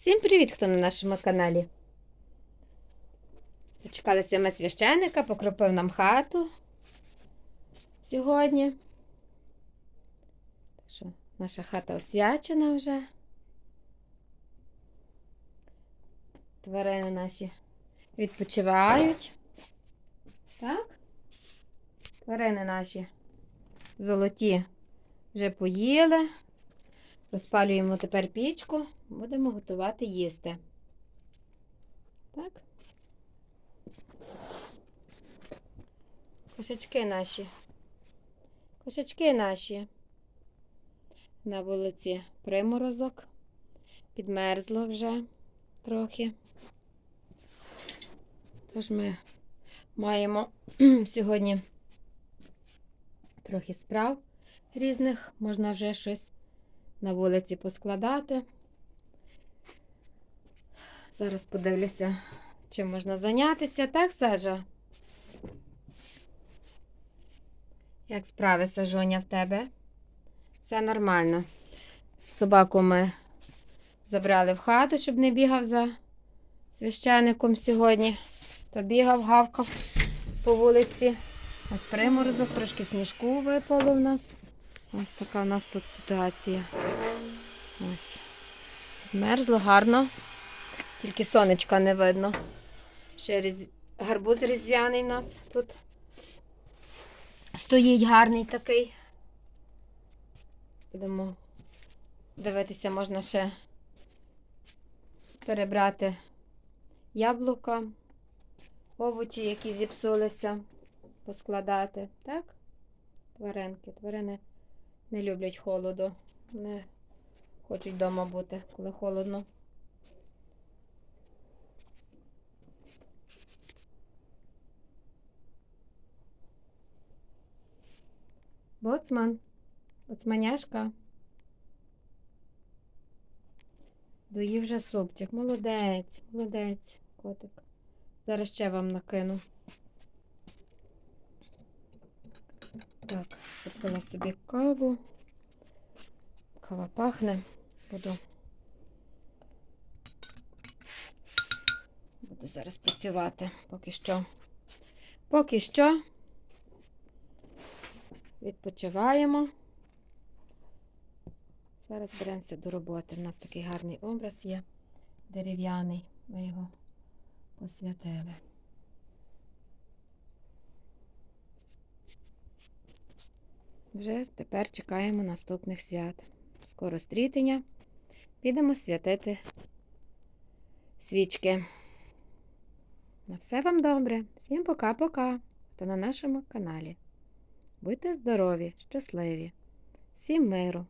Всім привіт, хто на нашому каналі. Дочекалися ми священика, покропив нам хату сьогодні. Так що наша хата освячена вже. Тварини наші відпочивають. Так? Тварини наші золоті вже поїли. Розпалюємо тепер пічку, будемо готувати їсти. Так? Кошечки наші. Кошечки наші. На вулиці приморозок. Підмерзло вже трохи. Тож ми маємо сьогодні трохи справ різних. Можна вже щось на вулиці поскладати. Зараз подивлюся, чим можна зайнятися. Так, Сажа? Як справи, Сажоня, в тебе? Все нормально. Собаку ми забрали в хату, щоб не бігав за священником сьогодні. То бігав, гавкав по вулиці. Ось приморозок, трошки сніжку випало в нас. Ось така в нас тут ситуація. Ось. Мерзло гарно. Тільки сонечка не видно. Ще різ... гарбуз різдвяний у нас тут. Стоїть гарний такий. Будемо дивитися, можна ще перебрати яблука, овочі, які зіпсулися, поскладати. Так? Тваринки. Тварини не люблять холоду. Не хочуть вдома бути, коли холодно. Боцман. Боцманяшка. Доїв вже супчик. Молодець, молодець, котик. Зараз ще вам накину. Так, купила собі каву. Кава пахне. Буду. Буду зараз працювати. Поки що. Поки що. Відпочиваємо. Зараз беремося до роботи. У нас такий гарний образ є дерев'яний. Ми його посвятили. Вже тепер чекаємо наступних свят. Скоро стрітення. Підемо святити свічки. На все вам добре. Всім пока-пока. Хто на нашому каналі. Будьте здорові, щасливі, всім миру!